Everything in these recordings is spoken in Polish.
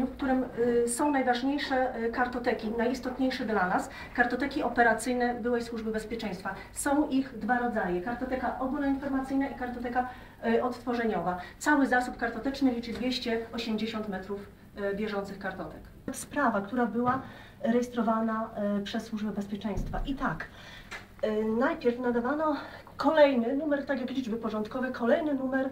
w którym y, są najważniejsze y, kartoteki, najistotniejsze dla nas, kartoteki operacyjne byłej Służby Bezpieczeństwa. Są ich dwa rodzaje, kartoteka ogólnoinformacyjna i kartoteka y, odtworzeniowa. Cały zasób kartoteczny liczy 280 metrów bieżących kartotek. Sprawa, która była rejestrowana przez Służbę Bezpieczeństwa. I tak, najpierw nadawano kolejny numer, tak jak liczby porządkowe, kolejny numer y,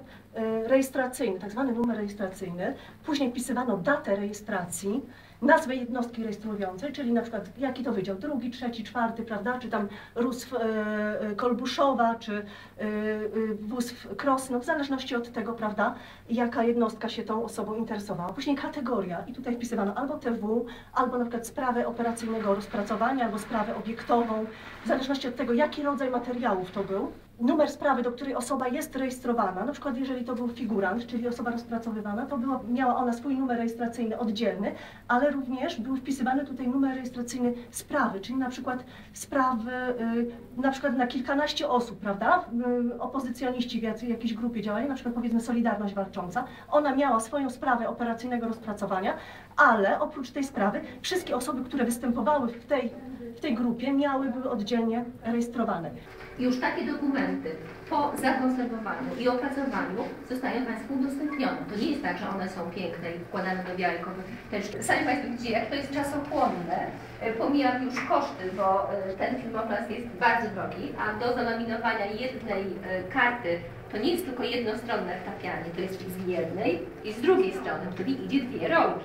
rejestracyjny, tak zwany numer rejestracyjny. Później wpisywano datę rejestracji, nazwę jednostki rejestrującej, czyli na przykład jaki to wydział, drugi, trzeci, czwarty, prawda, czy tam RUS y, y, Kolbuszowa, czy y, y, wóz w Krosno, w zależności od tego, prawda, jaka jednostka się tą osobą interesowała. Później kategoria i tutaj wpisywano albo TW, albo na przykład sprawę operacyjnego rozpracowania, albo sprawę obiektową, w zależności od tego, jaki rodzaj materiałów to był. Numer sprawy, do której osoba jest rejestrowana, na przykład jeżeli to był figurant, czyli osoba rozpracowywana, to była, miała ona swój numer rejestracyjny oddzielny, ale również był wpisywany tutaj numer rejestracyjny sprawy, czyli na przykład sprawy y, na przykład na kilkanaście osób, prawda? Y, opozycjoniści w jakiejś grupie działali, na przykład powiedzmy Solidarność Walcząca, ona miała swoją sprawę operacyjnego rozpracowania, ale oprócz tej sprawy wszystkie osoby, które występowały w tej, w tej grupie miały, były oddzielnie rejestrowane. Już takie dokumenty po zakonserwowaniu i opracowaniu zostają Państwu udostępnione. To nie jest tak, że one są piękne i wkładane do białej Też sami Państwo widzicie, jak to jest czasochłonne. E, Pomijam już koszty, bo e, ten filmoplas jest bardzo drogi, a do zalaminowania jednej e, karty to nie jest tylko jednostronne wtapianie, to jest z jednej i z drugiej strony, czyli idzie dwie rolki.